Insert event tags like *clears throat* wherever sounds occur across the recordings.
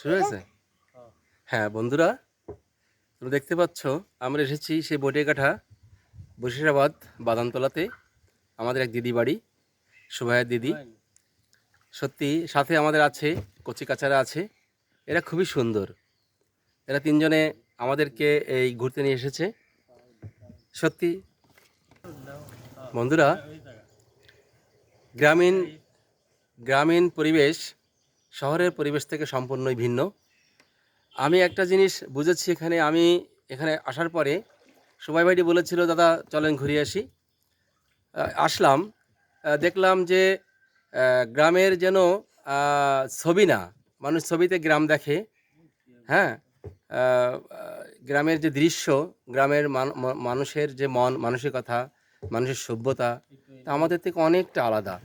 শুরু হ্যাঁ বন্ধুরা, তোমরা দেখতে পাচ্ছ, আমরা এসেছি সেই বটিয়াকাঠা বসিরাবাদ বাদামতলাতে, আমাদের এক দিদি বাড়ি সুভাইয়ের দিদি। সত্যি, সাথে আমাদের আছে, কচি কাচারা আছে, এরা খুবই সুন্দর। এরা তিনজনে আমাদেরকে এই ঘুরতে নিয়ে এসেছে। সত্যি, বন্ধুরা, গ্রামীণ গ্রামীণ পরিবেশ শহরের পরিবেশ থেকে সম্পূর্ণই ভিন্ন। আমি একটা জিনিস বুঝেছি এখানে, আমি এখানে আসার পরে সবাই ভাইটি বলেছিল, দাদা, চলেন ঘুরে আসি। আসলাম দেখলাম যে গ্রামের যেন ছবি না, মানুষ ছবিতে গ্রাম দেখে হ্যাঁ? গ্রামের যে দৃশ্য, গ্রামের মানুষের যে মন, মানসিকতা, মানুষের সভ্যতা, তা আমাদের থেকে অনেকটা আলাদা।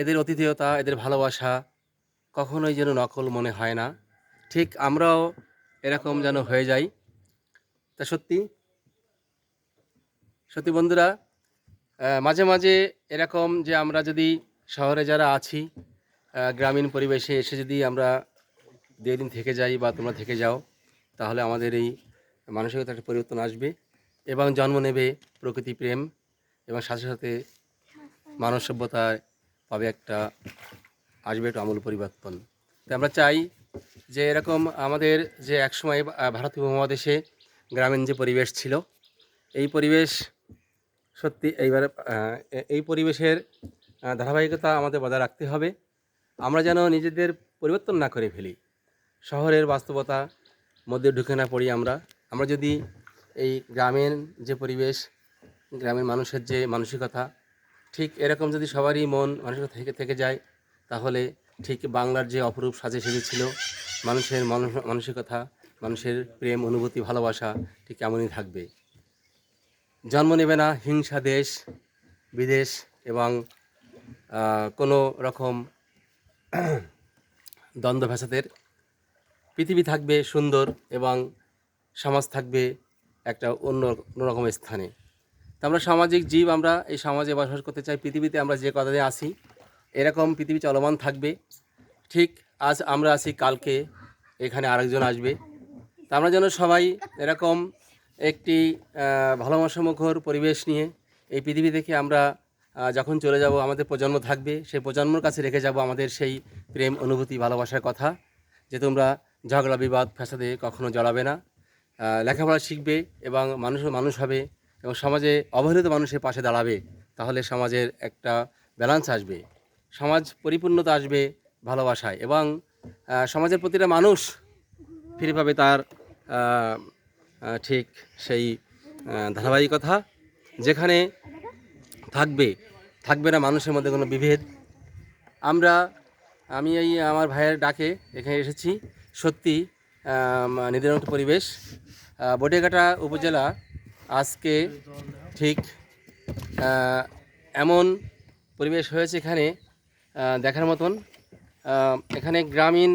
এদের অতিথেয়তা, এদের ভালোবাসা কখনোই যেন নকল মনে হয় না। ঠিক আমরাও এরকম যেন হয়ে যাই। তা সত্যি সত্যি বন্ধুরা মাঝে মাঝে এরকম যে আমরা যদি শহরে যারা আছি গ্রামীণ পরিবেশে এসে যদি আমরা দিন থেকে যাই বা তোমরা থেকে যাও, তাহলে আমাদের এই মানসিকতা একটা পরিবর্তন আসবে এবং জন্ম নেবে প্রকৃতি প্রেম এবং সাথে সাথে মানব সভ্যতায় পাবে একটা আসবে একটা আমূল পরিবর্তন। তাই আমরা চাই যে এরকম আমাদের যে একসময় ভারতীয় উপমহাদেশে গ্রামীণ যে পরিবেশ ছিল, এই পরিবেশ সত্যি এইবার এই পরিবেশের ধারাবাহিকতা আমাদের বজায় রাখতে হবে। আমরা যেন নিজেদের পরিবর্তন না করে ফেলি। শহরের বাস্তবতা, মধ্যে ঢুকে না পড়ি আমরা। আমরা যদি এই গ্রামের যে পরিবেশ গ্রামের মানুষের যে মানসিকতা, ঠিক এরকম যদি সবারই মন মানসিকতা থেকে থেকে যায় তাহলে ঠিক বাংলার যে অপরূপ সাজে সেজেছিল মানুষের মানসিকতা, মানুষের প্রেম, অনুভূতি, ভালোবাসা ঠিক এমনই থাকবে। জন্ম নেবে না হিংসা, দেশ, বিদেশ এবং কোনো রকম *clears throat* দ্বন্দ্ব ফ্যাসাদের পৃথিবী থাকবে সুন্দর এবং সমাজ থাকবে একটা অন্য অন্যরকম স্থানে। তা আমরা সামাজিক জীব, আমরা এই সমাজে বসবাস করতে চাই, পৃথিবীতে আমরা যে কতদিন আসি এরকম পৃথিবী চলমান থাকবে। ঠিক আজ আমরা আসি কালকে এখানে আরেকজন আসবে। তা আমরা যেন সবাই এরকম একটি ভালোবাসামুখর পরিবেশ নিয়ে এই পৃথিবী থেকে আমরা যখন চলে যাব, আমাদের প্রজন্ম থাকবে, সেই প্রজন্মর কাছে রেখে যাব আমাদের সেই প্রেম, অনুভূতি, ভালোবাসার কথা, যে তোমরা ঝগড়া, বিবাদ, ফ্যাসাদে কখনো জড়াবে না। লেখাপড়া শিখবে এবং মানুষ মানুষ হবে এবং সমাজে অবহেলিত মানুষের পাশে দাঁড়াবে, তাহলে সমাজের একটা ব্যালেন্স আসবে। সমাজ পরিপূর্ণতা আসবে ভালোবাসায় এবং সমাজের প্রতিটা মানুষ ফিরে পাবে তার ঠিক সেই ধারাবাহিকতা যেখানে থাকবে থাকবে না মানুষের মধ্যে কোনো বিভেদ। আমরা আমি এই আমার ভাইয়ের ডাকে এখানে এসেছি। সত্যি একটা পরিবেশ। আহ, বটিয়াঘাটা উপজেলা আজকে ঠিক এমন পরিবেশ হয়েছে এখানে দেখার মতন। এখানে গ্রামীণ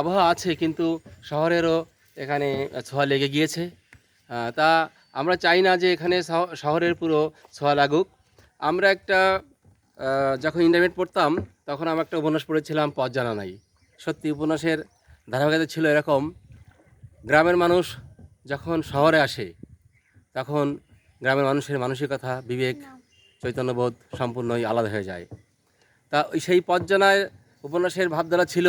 আবহাওয়া আছে কিন্তু শহরেরও এখানে ছোঁয়া লেগে গিয়েছে। তা আমরা চাই না যে এখানে শহরের পুরো ছোঁয়া লাগুক। আমরা একটা যখন ইন্টারমিডিয়েট পড়তাম তখন আমরা একটা উপন্যাস পড়েছিলাম পথ জানা নাই। সত্যি উপন্যাসের ধারাবাহিকতা ছিল এরকম গ্রামের মানুষ যখন শহরে আসে তখন গ্রামের মানুষের মানসিকতা বিবেক চৈতন্যবোধ সম্পূর্ণই আলাদা হয়ে যায়। তা সেই পথ জানায় উপন্যাসের ভাবধারা ছিল,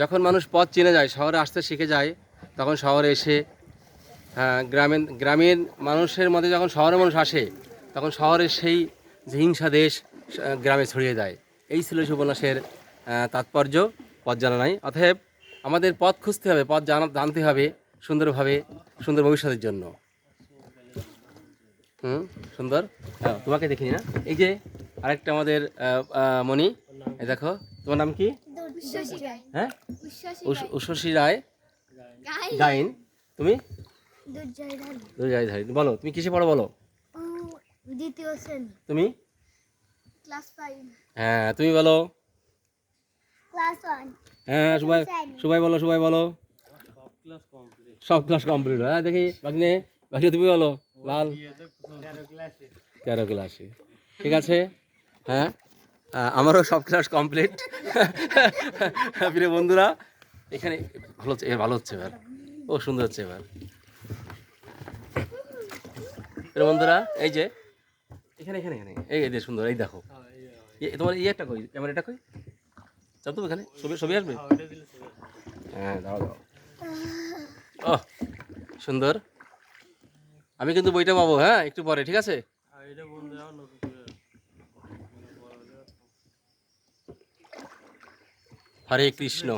যখন মানুষ পথ চিনে যায়, শহরে আসতে শিখে যায়, তখন শহরে এসে হ্যাঁ গ্রামীণ গ্রামীণ মানুষের মধ্যে যখন শহরের মানুষ আসে, তখন শহরের সেই হিংসা দেশ গ্রামে ছড়িয়ে যায়। এই ছিল উপন্যাসের তাৎপর্য, পথ জানা নাই। অতএব আমাদের পথ খুঁজতে হবে, পথ জানা, জানতে হবে সুন্দরভাবে, সুন্দর ভবিষ্যতের জন্য। হুম সুন্দর। হ্যাঁ, তোমাকে দেখিনি না? এই যে আরেকটা আমাদের মণি। দেখো তোমার নাম কি? হ্যাঁ? উষ- রায়। গাইন। তুমি? বলো তুমি কিসে পড়ো বলো? দ্বিতীয় শ্রেণি। তুমি? ক্লাস হ্যাঁ তুমি বলো। ক্লাস হ্যাঁ সবাই সবাই বলো সবাই বলো। সব ক্লাস কমপ্লিট হ্যাঁ দেখি বাগনে বাকি তুমি বলো। লাল? তেরো ক্লাসে ঠিক আছে? হ্যাঁ? আমারও সব ক্লাস কমপ্লিট প্রিয় বন্ধুরা, এখানে ভালো হচ্ছে ভালো হচ্ছে এবার। ও, সুন্দর হচ্ছে এবার। প্রিয় বন্ধুরা, এই যে, এখানে এখানে এখানে। এই এই যে সুন্দর, এই দেখো। তোমার একটা কই? ক্যামেরাটা কই? চাপ তো এখানে ছবি ছবি আসবে? হ্যাঁ দাও দাও ও, সুন্দর। আমি কিন্তু বইটা পাবো হ্যাঁ? একটু পরে ঠিক আছে? হরে কৃষ্ণ।